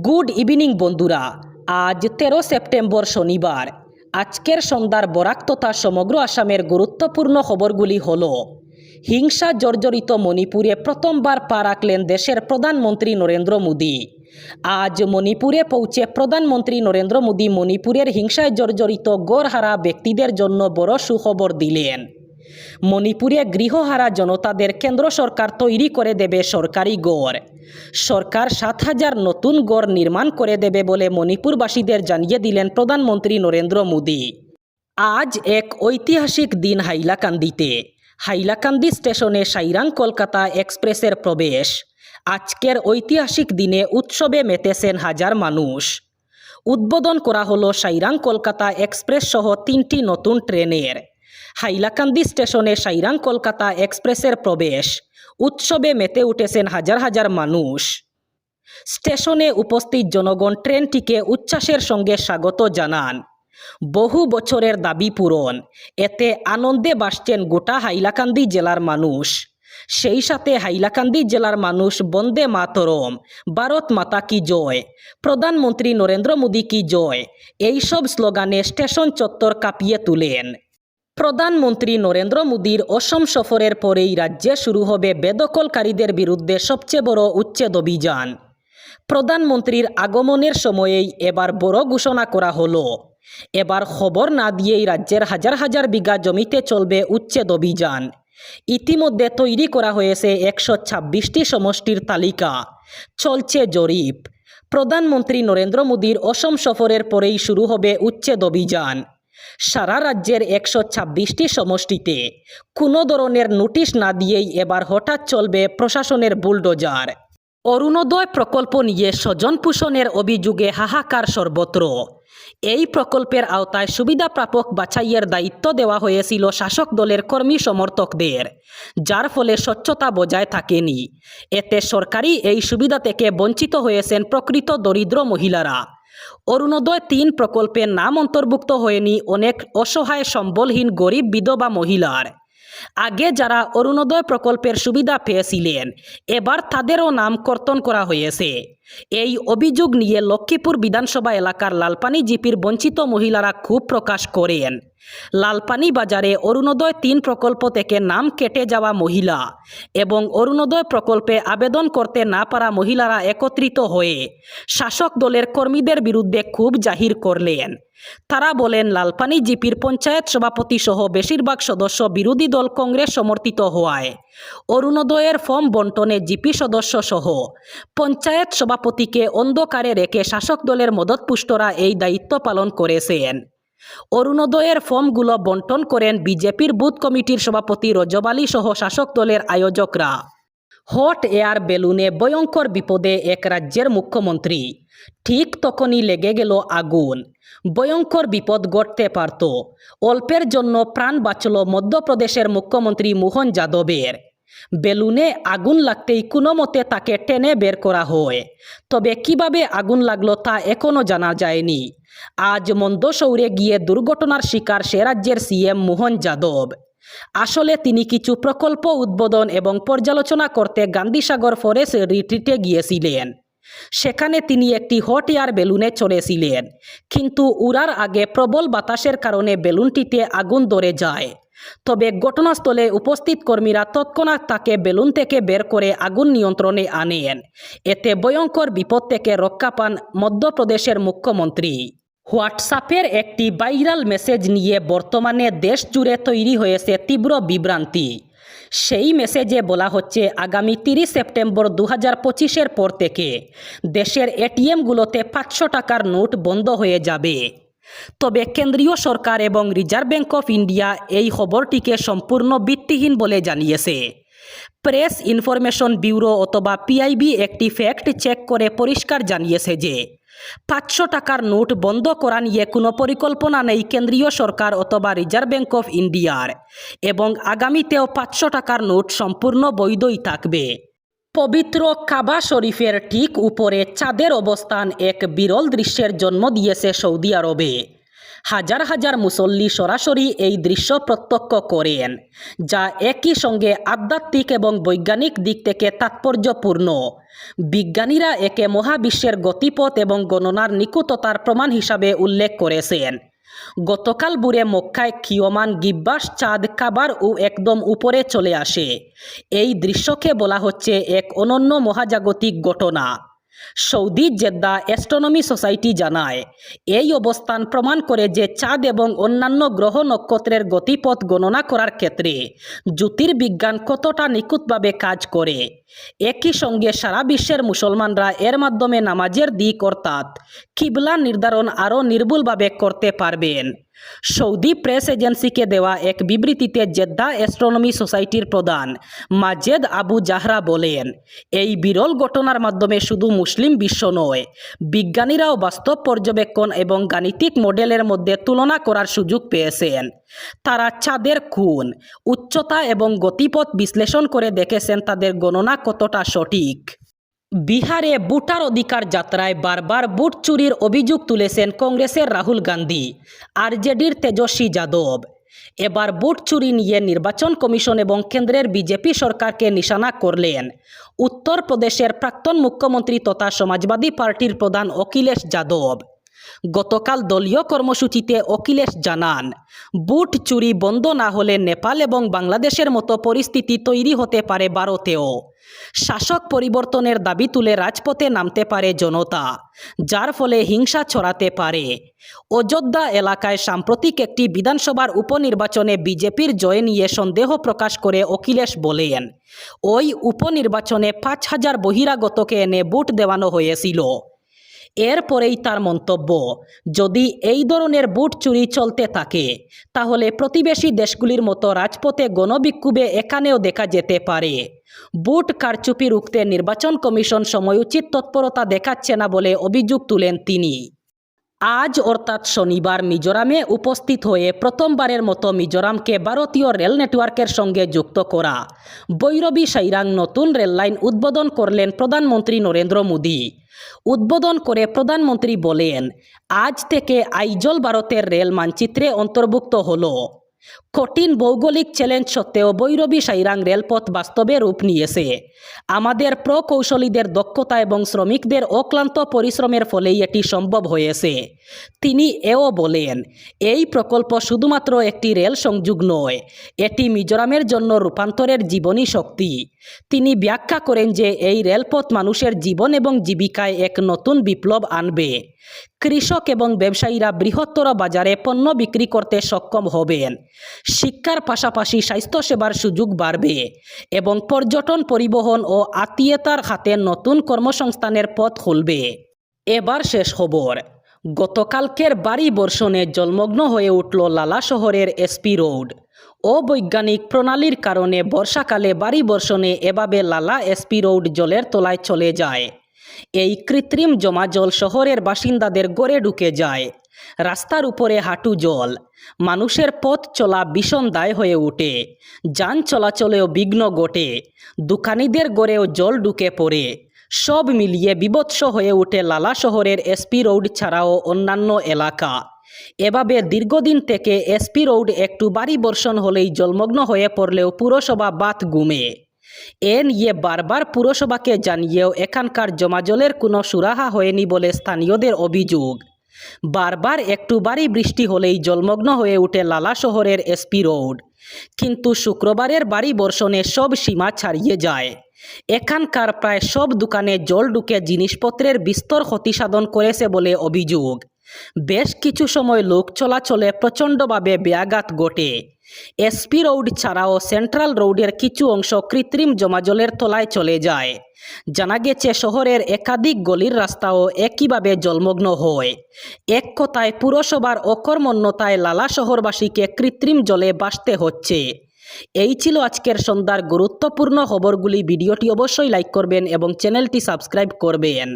Good evening বন্ধুরা। আজ তেরো সেপ্টেম্বর শনিবার। আজকের সন্ধ্যার বরাক তথা সমগ্র আসামের গুরুত্বপূর্ণ খবরগুলি হল, হিংসা জর্জরিত মণিপুরে প্রথমবার পা রাখলেন দেশের প্রধানমন্ত্রী নরেন্দ্র মোদী। আজ মণিপুরে পৌঁছে প্রধানমন্ত্রী নরেন্দ্র মোদী মণিপুরের হিংসায় জর্জরিত গড়হারা ব্যক্তিদের জন্য বড় সুখবর দিলেন। মণিপুরে গৃহহারা জনতাদের কেন্দ্র সরকার তৈরি করে দেবে সরকারি গড়। সরকার সাত হাজার নতুন গড় নির্মাণ করে দেবে বলে মণিপুরবাসীদের জানিয়ে দিলেন প্রধানমন্ত্রী নরেন্দ্র মোদী। আজ এক ঐতিহাসিক দিন হাইলাকান্দিতে। হাইলাকান্দি স্টেশনে সাইরাং কলকাতা এক্সপ্রেসের প্রবেশ। আজকের ঐতিহাসিক দিনে উৎসবে মেতেছেন হাজার মানুষ। উদ্বোধন করা হলো সাইরাং কলকাতা এক্সপ্রেস সহ তিনটি নতুন ট্রেনের। হাইলাকান্দি স্টেশনে সাইরাং কলকাতা এক্সপ্রেসের প্রবেশ। উৎসবে মেতে উঠেছেন হাজার হাজার মানুষ। স্টেশনে উপস্থিত জনগণ ট্রেনটিকে উচ্ছ্বাসের সঙ্গে স্বাগত জানান। বহু বছরের দাবি পূরণ। এতে আনন্দে বাসছেন গোটা হাইলাকান্দি জেলার মানুষ। সেই সাথে হাইলাকান্দি জেলার মানুষ, বন্দে মাতরম ভারত মাতা কি জয় প্রধানমন্ত্রী নরেন্দ্র মোদী কি জয় এইসব স্লোগানে স্টেশন চত্বর কাঁপিয়ে তুলেন। প্রধানমন্ত্রী নরেন্দ্র মোদীর অসম সফরের পরেই রাজ্যে শুরু হবে বেদখলকারীদের বিরুদ্ধে সবচেয়ে বড় উচ্ছেদ অভিযান। প্রধানমন্ত্রীর আগমনের সময়েই এবার বড় ঘোষণা করা হলো। এবার খবর না দিয়েই রাজ্যের হাজার হাজার বিঘা জমিতে চলবে উচ্ছেদ অভিযান। ইতিমধ্যে তৈরি করা হয়েছে একশো ছাব্বিশটি সমষ্টির তালিকা। চলছে জরিপ। প্রধানমন্ত্রী নরেন্দ্র মোদীর অসম সফরের পরেই শুরু হবে উচ্ছেদ অভিযান। সারা রাজ্যের একশো ছাব্বিশটি সমষ্টিতে কোনো ধরনের নোটিশ না দিয়েই এবার হঠাৎ চলবে প্রশাসনের বুলডোজার। অরুণোদয় প্রকল্প নিয়ে স্বজন পোষণের অভিযোগে হাহাকার সর্বত্র। এই প্রকল্পের আওতায় সুবিধাপ্রাপক বাছাইয়ের দায়িত্ব দেওয়া হয়েছিল শাসক দলের কর্মী সমর্থকদের, যার ফলে স্বচ্ছতা বজায় থাকেনি। এতে সরকারি এই সুবিধা থেকে বঞ্চিত হয়েছেন প্রকৃত দরিদ্র মহিলারা। অরুণোদয় তিন প্রকল্পের নাম অন্তর্ভুক্ত হয়নি অনেক অসহায় সম্বলহীন গরিব বিধবা মহিলার। আগে যারা অরুণোদয় প্রকল্পের সুবিধা পেয়েছিলেন, এবার তাদেরও নাম কর্তন করা হয়েছে। এই অভিযোগ নিয়ে লক্ষ্মীপুর বিধানসভা এলাকার লালপানি জিপির বঞ্চিত মহিলারা ক্ষোভ প্রকাশ করেন। লালপানি বাজারে অরুণোদয় তিন প্রকল্প থেকে নাম কেটে যাওয়া মহিলা এবং অরুণোদয় প্রকল্পে আবেদন করতে না পারা মহিলারা একত্রিত হয়ে শাসক দলের কর্মীদের বিরুদ্ধে ক্ষোভ জাহির করলেন। তারা বলেন, লালপানি জিপির পঞ্চায়েত সভাপতি সহ বেশিরভাগ সদস্য বিরোধী দল কংগ্রেস সমর্থিত হওয়ায় অরুণোদয়ের ফর্ম বন্টনে জিপি সদস্য সহ পঞ্চায়েত সভাপতিকে অন্ধকারে রেখে শাসক দলের মদতপুষ্টরা এই দায়িত্ব পালন করেছেন। অরুণোদয়ের ফর্মগুলো বন্টন করেন বিজেপির বুথ কমিটির সভাপতি রজবালী সহ শাসক দলের আয়োজকরা। হট এয়ার বেলুনে ভয়ঙ্কর বিপদে এক রাজ্যের মুখ্যমন্ত্রী। ঠিক তখনই লেগে গেল আগুন। ভয়ঙ্কর বিপদ ঘটতে পারত। অল্পের জন্য প্রাণ বাঁচল মধ্যপ্রদেশের মুখ্যমন্ত্রী মোহন যাদবের। বেলুনে আগুন লাগতেই কোনো মতে তাকে টেনে বের করা হয়। তবে কীভাবে আগুন লাগল তা এখনও জানা যায়নি। আজ মন্দসৌরে গিয়ে দুর্ঘটনার শিকার সে রাজ্যের সিএম মোহন যাদব। আসলে তিনি কিছু প্রকল্প উদ্বোধন এবং পর্যালোচনা করতে গান্ধীসাগর ফরেস্ট রিট্রিটে গিয়েছিলেন। সেখানে তিনি একটি হট এয়ার বেলুনে চড়েছিলেন, কিন্তু উড়ার আগে প্রবল বাতাসের কারণে বেলুনটিতে আগুন ধরে যায়। তবে ঘটনাস্থলে উপস্থিত কর্মীরা তৎক্ষণাৎ তাকে বেলুন থেকে বের করে আগুন নিয়ন্ত্রণে আনেন। এতে ভয়ঙ্কর বিপদ থেকে রক্ষা পান মধ্যপ্রদেশের মুখ্যমন্ত্রী। হোয়াটসঅ্যাপের একটি ভাইরাল মেসেজ নিয়ে বর্তমানে দেশ জুড়ে তৈরি হয়েছে তীব্র বিভ্রান্তি। সেই মেসেজে বলা হচ্ছে, আগামী তিরিশ সেপ্টেম্বর দু হাজার পঁচিশের পর থেকে দেশের এটিএমগুলোতে পাঁচশো টাকার নোট বন্ধ হয়ে যাবে। তবে কেন্দ্রীয় সরকার এবং রিজার্ভ ব্যাঙ্ক অফ ইন্ডিয়া এই খবরটিকে সম্পূর্ণ ভিত্তিহীন বলে জানিয়েছে। প্রেস ইনফরমেশন ব্যুরো অথবা পিআইবি একটি ফ্যাক্ট চেক করে পরিষ্কার জানিয়েছে যে পাঁচশো টাকার নোট বন্ধ করা নিয়ে কোনো পরিকল্পনা নেই কেন্দ্রীয় সরকার অথবা রিজার্ভ ব্যাঙ্ক অফ ইন্ডিয়ার এবং আগামীতেও পাঁচশো টাকার নোট সম্পূর্ণ বৈধই থাকবে। পবিত্র কাবা শরীফের ঠিক উপরে চাঁদের অবস্থান এক বিরল দৃশ্যের জন্ম দিয়েছে সৌদি আরবে। হাজার হাজার মুসল্লি সরাসরি এই দৃশ্য প্রত্যক্ষ করেন, যা একই সঙ্গে আধ্যাত্মিক এবং বৈজ্ঞানিক দিক থেকে তাৎপর্যপূর্ণ। বিজ্ঞানীরা একে মহাবিশ্বের গতিপথ এবং গণনার নিকুততার প্রমাণ হিসাবে উল্লেখ করেছেন। গতকাল বুড়ে মক্কায় ক্ষীয়মান গিব্বাস চাঁদ কাবার ও একদম উপরে চলে আসে। এই দৃশ্যকে বলা হচ্ছে এক অনন্য মহাজাগতিক ঘটনা। সৌদি জেদ্দা অ্যাস্ট্রোনমি সোসাইটি জানায়, এই অবস্থান প্রমাণ করে যে চাঁদ এবং অন্যান্য গ্রহ নক্ষত্রের গতিপথ গণনা করার ক্ষেত্রে জ্যোতির্বিজ্ঞান কতটা নিখুঁতভাবে কাজ করে। একই সঙ্গে সারা বিশ্বের মুসলমানরা এর মাধ্যমে নামাজের দিক অর্থাৎ কিবলা নির্ধারণ আরও নির্ভুলভাবে করতে পারবেন। সৌদি প্রেস এজেন্সিকে দেওয়া এক বিবৃতিতে জেদ্দা অ্যাস্ট্রোনমি সোসাইটির প্রধান মাজেদ আবু জাহরা বলেন, এই বিরল ঘটনার মাধ্যমে শুধু মুসলিম বিশ্ব নয়, বিজ্ঞানীরাও বাস্তব পর্যবেক্ষণ এবং গাণিতিক মডেলের মধ্যে তুলনা করার সুযোগ পেয়েছেন। তারা চাঁদের খুন, উচ্চতা এবং গতিপথ বিশ্লেষণ করে দেখেছেন তাদের গণনা কতটা সঠিক। বিহারে বুটার অধিকার যাত্রায় বারবার বুট চুরির অভিযোগ তুলেছেন কংগ্রেসের রাহুল গান্ধী, আরজেডির তেজস্বী যাদব। এবার বুট চুরি নিয়ে নির্বাচন কমিশন এবং কেন্দ্রের বিজেপি সরকারকে নিশানা করলেন। উত্তরপ্রদেশের প্রাক্তন মুখ্যমন্ত্রী তথা সমাজবাদী পার্টির প্রধান অখিলেশ যাদব। গতকাল দলীয় কর্মসূচিতে অখিলেশ জানান বুট চুরি বন্ধ না হলে নেপাল এবং বাংলাদেশের মতো পরিস্থিতি তৈরি হতে পারে ভারতেও। শাসক পরিবর্তনের দাবি তুলে রাজপথে নামতে পারে জনতা, যার ফলে হিংসা ছড়াতে পারে। অযোধ্যা এলাকায় সাম্প্রতিক একটি বিধানসভার উপনির্বাচনে বিজেপির জয় নিয়ে সন্দেহ প্রকাশ করে অখিলেশ বলেন, ওই উপনির্বাচনে পাঁচ হাজার বহিরাগতকে এনে ভোট দেওয়ানো হয়েছিল। এরপরেই তার মন্তব্য, যদি এই ধরনের বুট চুরি চলতে থাকে, তাহলে প্রতিবেশী দেশগুলির মতো রাজপথে গণবিক্ষোভে এখানেও দেখা যেতে পারে। বুট কারচুপি রুখতে নির্বাচন কমিশন সময় উচিত তৎপরতা দেখাচ্ছে না বলে অভিযোগ তুলেন তিনি। আজ অর্থাৎ শনিবার মিজোরামে উপস্থিত হয়ে প্রথমবারের মতো মিজোরামকে ভারতীয় রেল নেটওয়ার্কের সঙ্গে যুক্ত করা। বৈরবী সাইরাং নতুন রেললাইন উদ্বোধন করলেন প্রধানমন্ত্রী নরেন্দ্র মোদী। উদ্বোধন করে প্রধানমন্ত্রী বলেন, আজ থেকে আইজল ভারতের রেল মানচিত্রে অন্তর্ভুক্ত হলো। কঠিন ভৌগোলিক চ্যালেঞ্জ সত্ত্বেও বৈরবী সাইরাং রেলপথ বাস্তবে রূপ নিয়েছে। আমাদের প্রকৌশলীদের দক্ষতা এবং শ্রমিকদের অক্লান্ত পরিশ্রমের ফলেই এটি সম্ভব হয়েছে। তিনি এও বলেন, এই প্রকল্প শুধুমাত্র একটি রেল সংযোগ নয়, এটি মিজোরামের জন্য রূপান্তরের জীবনী শক্তি। তিনি ব্যাখ্যা করেন যে এই রেলপথ মানুষের জীবন এবং জীবিকায় এক নতুন বিপ্লব আনবে। কৃষক এবং ব্যবসায়ীরা বৃহত্তর বাজারে পণ্য বিক্রি করতে সক্ষম হবেন। শিক্ষার পাশাপাশি স্বাস্থ্যসেবার সুযোগ বাড়বে এবং পর্যটন পরিবহন ও আত্মীয়তার হাতে নতুন কর্মসংস্থানের পথ খুলবে। এবার শেষ খবর। গতকালকের বাড়ি বর্ষণে জলমগ্ন হয়ে উঠল লালা শহরের এসপি রোড। অবৈজ্ঞানিক প্রণালীর কারণে বর্ষাকালে বাড়ি বর্ষণে এভাবে লালা এসপি রোড জলের তলায় চলে যায়। এই কৃত্রিম জমা জল শহরের বাসিন্দাদের গড়ে ঢুকে যায়। রাস্তার উপরে হাঁটু জল। মানুষের পথ চলা ভীষণ দায় হয়ে ওঠে। যান চলাচলেও বিঘ্ন ঘটে। দোকানিদের গড়েও জল ঢুকে পড়ে। সব মিলিয়ে বিভৎস হয়ে ওঠে লালা শহরের এসপি রোড ছাড়াও অন্যান্য এলাকা। এভাবে দীর্ঘদিন থেকে এসপি রোড একটু বাড়ি বর্ষণ হলেই জলমগ্ন হয়ে পড়লেও পুরসভা বাত গুমে। এ নিয়ে বারবার পুরসভাকে জানিয়েও এখানকার জমাজলের কোনো সুরাহা হয়নি বলে স্থানীয়দের অভিযোগ। বারবার একটু বাড়ি বৃষ্টি হলেই জলমগ্ন হয়ে ওঠে লালা শহরের এসপি রোড। কিন্তু শুক্রবারের বাড়ি বর্ষণে সব সীমা ছাড়িয়ে যায়। এখানকার প্রায় সব দোকানে জল ঢুকে জিনিসপত্রের বিস্তর ক্ষতি সাধন করেছে বলে অভিযোগ। বেশ কিছু সময় লোক চলাচলে প্রচণ্ডভাবে ব্যাঘাত ঘটে। এসপি রোড ছাড়াও সেন্ট্রাল রোডের কিছু অংশ কৃত্রিম জমাজলের তলায় চলে যায়। জানা গেছে, শহরের একাধিক গলির রাস্তাও একইভাবে জলমগ্ন হয়। এক কথায়, পুরসভার অকর্মণ্যতায় লালা শহরবাসীকে কৃত্রিম জলে বাসতে হচ্ছে। এই ছিল আজকের সন্ধ্যার গুরুত্বপূর্ণ খবরগুলি। ভিডিওটি অবশ্যই লাইক করবেন এবং চ্যানেলটি সাবস্ক্রাইব করবেন।